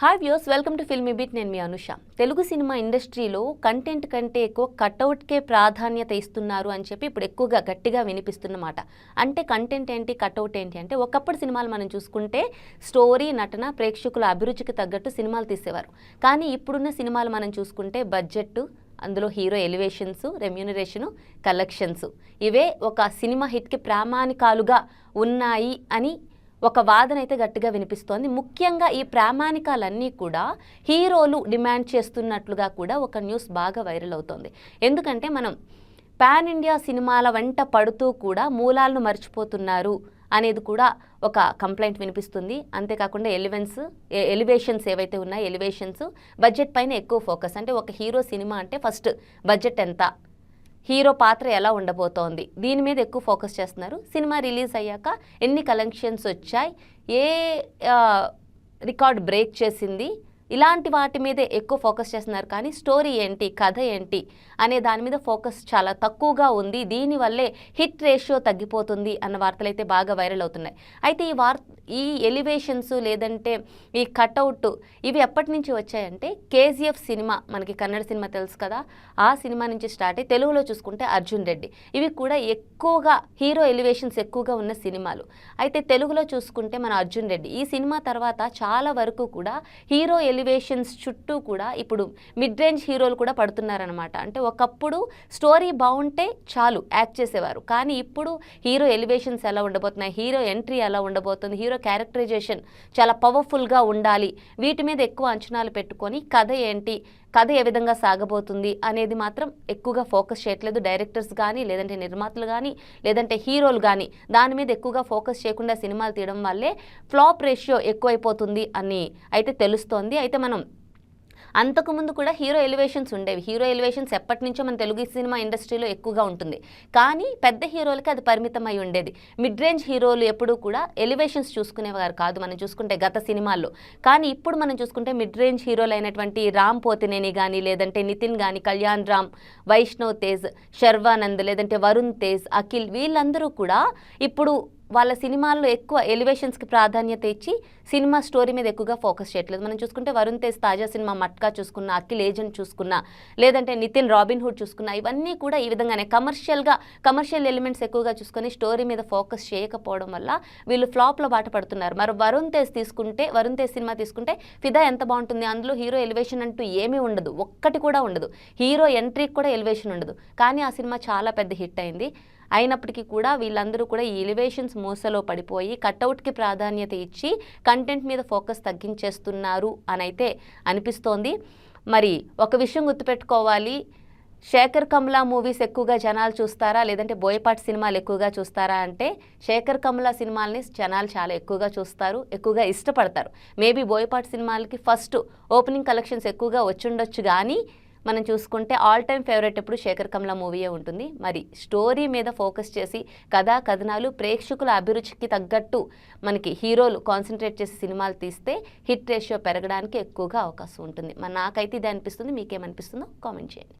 Hi views welcome to Filmibeat నేను మీ Anusha. Telugu cinema ఇండస్ట్రీలో కంటెంట్ కంటే ఎక్కువ కట్అవుట్కే ప్రాధాన్యత ఇస్తున్నారు అని చెప్పి ఇప్పుడు ఎక్కువగా గట్టిగా వినిపిస్తున్నమాట. అంటే కంటెంట్ ఏంటి కట్అవుట్ ఏంటి అంటే ఒకప్పుడు సినిమాలు మనం చూసుకుంటే స్టోరీ నటన ప్రేక్షకుల అభిరుచికి తగ్గట్టు సినిమాలు తీసేవారు. కానీ ఇప్పుడున్న సినిమాలు మనం చూసుకుంటే బడ్జెట్ అందులో హీరో ఎలివేషన్స్ రెమ్యూనరేషను కలెక్షన్స్ ఇవే ఒక సినిమా హిట్కి ప్రామాణికాలుగా ఉన్నాయి అని ఒక వాదన అయితే గట్టిగా వినిపిస్తోంది. ముఖ్యంగా ఈ ప్రామాణికాలన్నీ కూడా హీరోలు డిమాండ్ చేస్తున్నట్లుగా కూడా ఒక న్యూస్ బాగా వైరల్ అవుతోంది. ఎందుకంటే మనం పాన్ ఇండియా సినిమాల వెంట పడుతూ కూడా మూలాలను మర్చిపోతున్నారు అనేది కూడా ఒక కంప్లైంట్ వినిపిస్తుంది. అంతేకాకుండా ఎలివెన్స్ ఎలివేషన్స్ ఏవైతే ఉన్నాయో ఎలివేషన్స్ బడ్జెట్ పైన ఎక్కువ ఫోకస్. అంటే ఒక హీరో సినిమా అంటే ఫస్ట్ బడ్జెట్ ఎంత? హీరో పాత్ర ఎలా ఉండబోతోంది? దీని మీద ఎక్కువ ఫోకస్ చేస్తున్నారు. సినిమా రిలీజ్ అయ్యాక ఎన్ని కలెక్షన్స్ వచ్చాయి? ఏ రికార్డ్ బ్రేక్ చేసింది? ఇలాంటి వాటి మీదే ఎక్కువ ఫోకస్ చేస్తున్నారు. కానీ స్టోరీ ఏంటి? కథ ఏంటి? అనే దాని మీద ఫోకస్ చాలా తక్కువగా ఉంది. దీనివల్లే హిట్ రేషియో తగ్గిపోతుంది అన్న వార్తలు అయితే బాగా వైరల్ అవుతున్నాయి. అయితే ఈ వార్ ఈ ఎలివేషన్స్ లేదంటే ఈ కట్అవుట్ ఇవి ఎప్పటి నుంచి వచ్చాయంటే కేజీఎఫ్ సినిమా మనకి కన్నడ సినిమా తెలుసు కదా ఆ సినిమా నుంచి స్టార్ట్ అయ్యి తెలుగులో చూసుకుంటే అర్జున్ రెడ్డి. ఇవి కూడా ఎక్కువగా హీరో ఎలివేషన్స్ ఎక్కువగా ఉన్న సినిమాలు. అయితే తెలుగులో చూసుకుంటే మన అర్జున్ రెడ్డి. ఈ సినిమా తర్వాత చాలా వరకు కూడా హీరో ఎలివేషన్స్ చుట్టూ కూడా ఇప్పుడు మిడ్ రేంజ్ హీరోలు కూడా పడుతున్నారనమాట అంటే ఒకప్పుడు స్టోరీ బాగుంటే చాలు యాక్ట్ చేసేవారు. కానీ ఇప్పుడు హీరో ఎలివేషన్స్ ఎలా ఉండబోతున్నాయి హీరో ఎంట్రీ ఎలా ఉండబోతుంది హీరో క్యారెక్టరైజేషన్ చాలా పవర్ఫుల్గా ఉండాలి వీటి మీద ఎక్కువ అంచనాలు పెట్టుకొని కథ ఏంటి కథ ఏ విధంగా సాగబోతుంది అనేది మాత్రం ఎక్కువగా ఫోకస్ చేయట్లేదు. డైరెక్టర్స్ కానీ లేదంటే నిర్మాతలు కానీ లేదంటే హీరోలు కానీ దాని మీద ఎక్కువగా ఫోకస్ చేయకుండా సినిమాలు తీయడం వల్లే ఫ్లాప్ రేషియో ఎక్కువైపోతుంది అని అయితే తెలుస్తోంది. అయితే మనం అంతకుముందు కూడా హీరో ఎలివేషన్స్ ఉండేవి. హీరో ఎలివేషన్స్ ఎప్పటి నుంచో మన తెలుగు సినిమా ఇండస్ట్రీలో ఎక్కువగా ఉంటుంది. కానీ పెద్ద హీరోలకి అది పరిమితం ఉండేది. మిడ్ రేంజ్ హీరోలు ఎప్పుడూ కూడా ఎలివేషన్స్ చూసుకునేవారు కాదు మనం చూసుకుంటే గత సినిమాల్లో. కానీ ఇప్పుడు మనం చూసుకుంటే మిడ్ రేంజ్ హీరోలు అయినటువంటి రామ్ పోతినేని కానీ లేదంటే నితిన్ కానీ కళ్యాణ్ రామ్ వైష్ణవ్ తేజ్ శర్వానంద్ లేదంటే వరుణ్ తేజ్ అఖిల్ వీళ్ళందరూ కూడా ఇప్పుడు వాళ్ళ సినిమాల్లో ఎక్కువ ఎలివేషన్స్కి ప్రాధాన్యత ఇచ్చి సినిమా స్టోరీ మీద ఎక్కువగా ఫోకస్ చేయట్లేదు. మనం చూసుకుంటే వరుణ్ తేజ్ తాజా సినిమా మట్కా చూసుకున్న అఖిల్ ఏజెంట్ చూసుకున్న లేదంటే నితిన్ రాబిన్ హుడ్ చూసుకున్న ఇవన్నీ కూడా ఈ విధంగానే కమర్షియల్గా కమర్షియల్ ఎలిమెంట్స్ ఎక్కువగా చూసుకొని స్టోరీ మీద ఫోకస్ చేయకపోవడం వల్ల వీళ్ళు ఫ్లాప్లో బాట పడుతున్నారు. మరి వరుణ్ తేజ్ తీసుకుంటే వరుణ్ తేజ్ సినిమా తీసుకుంటే ఫిదా ఎంత బాగుంటుంది? అందులో హీరో ఎలివేషన్ అంటూ ఏమీ ఉండదు. ఒక్కటి కూడా ఉండదు. హీరో ఎంట్రీకి కూడా ఎలివేషన్ ఉండదు. కానీ ఆ సినిమా చాలా పెద్ద హిట్ అయింది. అయినప్పటికీ కూడా వీళ్ళందరూ కూడా ఈ ఎలివేషన్స్ మూసలో పడిపోయి కట్అవుట్కి ప్రాధాన్యత ఇచ్చి కంటెంట్ మీద ఫోకస్ తగ్గించేస్తున్నారు అనైతే అనిపిస్తోంది. మరి ఒక విషయం గుర్తుపెట్టుకోవాలి. శేఖర్ కమలా మూవీస్ ఎక్కువగా జనాలు చూస్తారా? లేదంటే బోయపాటి సినిమాలు ఎక్కువగా చూస్తారా అంటే శేఖర్ కమలా సినిమాల్ని జనాలు చాలా ఎక్కువగా చూస్తారు ఎక్కువగా ఇష్టపడతారు. మేబీ బోయపాటి సినిమాలకి ఫస్ట్ ఓపెనింగ్ కలెక్షన్స్ ఎక్కువగా వచ్చుండొచ్చు కానీ మనం చూసుకుంటే ఆల్ టైమ్ ఫేవరెట్ ఎప్పుడు శేఖర్ కమల మూవీయే ఉంటుంది. మరి స్టోరీ మీద ఫోకస్ చేసి కథా కథనాలు ప్రేక్షకుల అభిరుచికి తగ్గట్టు మనకి హీరోలు కాన్సన్ట్రేట్ చేసి సినిమాలు తీస్తే హిట్ రేషియో పెరగడానికి ఎక్కువగా అవకాశం ఉంటుంది. మరి నాకైతే ఇది అనిపిస్తుంది. మీకేమనిపిస్తుందో కామెంట్ చేయండి.